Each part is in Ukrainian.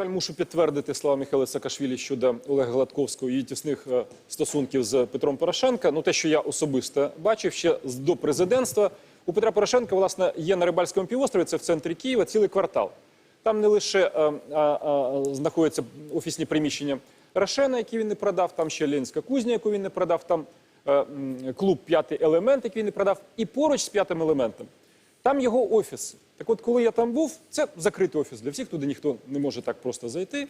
жаль, мушу підтвердити слова Михайла Саакашвілі щодо Олега Гладковського і тісних е, стосунків з Петром Порошенка. Ну, те, що я особисто бачив ще до президентства. У Петра Порошенка, власне, є на Рибальському півострові, це в центрі Києва, цілий квартал. Там не лише е, а, а, знаходяться офісні приміщення Рошена, які він не продав, там ще Ленська кузня, яку він не продав, там е, м, клуб П'ятий елемент, який він не продав, і поруч з п'ятим елементом. Там його офіс. Так от, коли я там був, це закритий офіс для всіх, туди ніхто не може так просто зайти.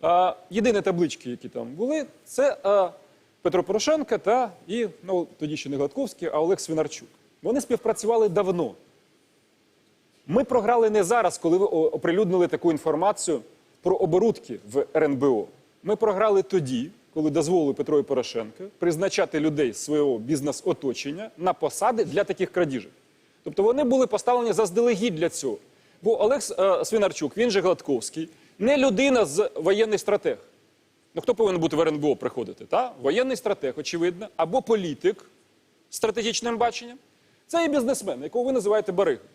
А, єдині таблички, які там були, це а, Петро Порошенко та і ну, тоді ще не Гладковський, а Олег Свинарчук. Вони співпрацювали давно. Ми програли не зараз, коли ви оприлюднили таку інформацію про оборудки в РНБО. Ми програли тоді, коли дозволили Петру Порошенко призначати людей з свого бізнес-оточення на посади для таких крадіжок. Тобто вони були поставлені заздалегідь для цього. Бо Олег е, Свинарчук, він же Гладковський, не людина з воєнний стратег. Ну хто повинен бути в РНБО приходити? Та? Воєнний стратег, очевидно, або політик з стратегічним баченням. Це і бізнесмен, якого ви називаєте баригою.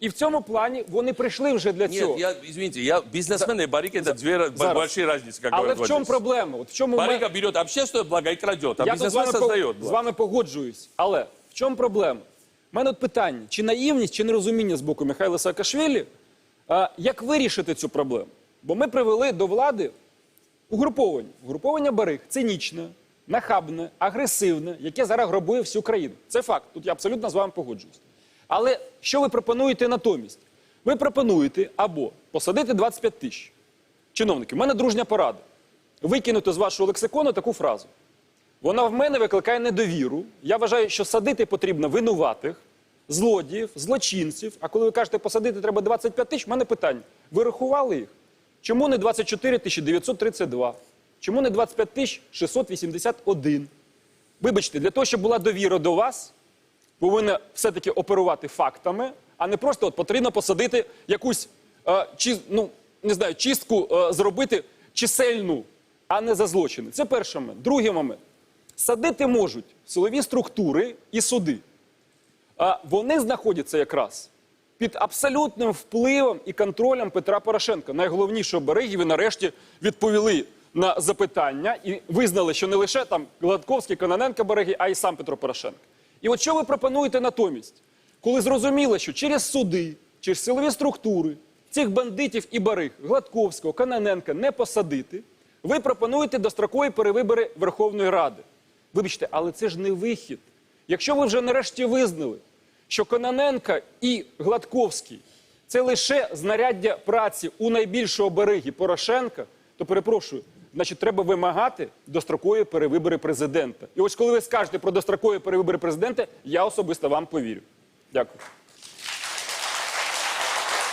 І в цьому плані вони прийшли вже для цього. Нет, я, извините, я бизнесмен и барыга это две ра- Зараз. большие разницы, как Але говорят в чому владельцы. проблема? От в чому ми... Барыга берет общественное благо и крадет, а Я тут з бизнесмен вами, по- создает з благо. вами погоджуюсь. Але в чому проблема? У мене от питання: чи наївність, чи нерозуміння з боку Михайла Саакашвілі, а, як вирішити цю проблему? Бо ми привели до влади угруповання. Угруповання бариг цинічне, нахабне, агресивне, яке зараз грабує всю країну. Це факт. Тут я абсолютно з вами погоджуюсь. Але що ви пропонуєте натомість? Ви пропонуєте або посадити 25 тисяч чиновників. У мене дружня порада. Викинути з вашого лексикону таку фразу. Вона в мене викликає недовіру. Я вважаю, що садити потрібно винуватих, злодіїв, злочинців. А коли ви кажете, посадити треба 25 тисяч, в мене питання. Ви рахували їх? Чому не 24 тисячі 932? Чому не 25 тисяч 681? Вибачте, для того, щоб була довіра до вас, повинна все-таки оперувати фактами, а не просто от потрібно посадити якусь е, чи, ну, не знаю, чистку е, зробити чисельну, а не за злочини. Це перший момент. Другий момент. Садити можуть силові структури і суди. Вони знаходяться якраз під абсолютним впливом і контролем Петра Порошенка, найголовнішого береги. Ви нарешті відповіли на запитання і визнали, що не лише там Гладковський, Кононенко береги, а й сам Петро Порошенко. І от що ви пропонуєте натомість, коли зрозуміло, що через суди, через силові структури цих бандитів і бариг Гладковського, Кононенка не посадити, ви пропонуєте дострокові перевибори Верховної Ради. Вибачте, але це ж не вихід. Якщо ви вже нарешті визнали, що Кононенка і Гладковський це лише знаряддя праці у найбільшого береги Порошенка, то перепрошую, значить, треба вимагати дострокові перевибори президента. І ось коли ви скажете про дострокові перевибори президента, я особисто вам повірю. Дякую.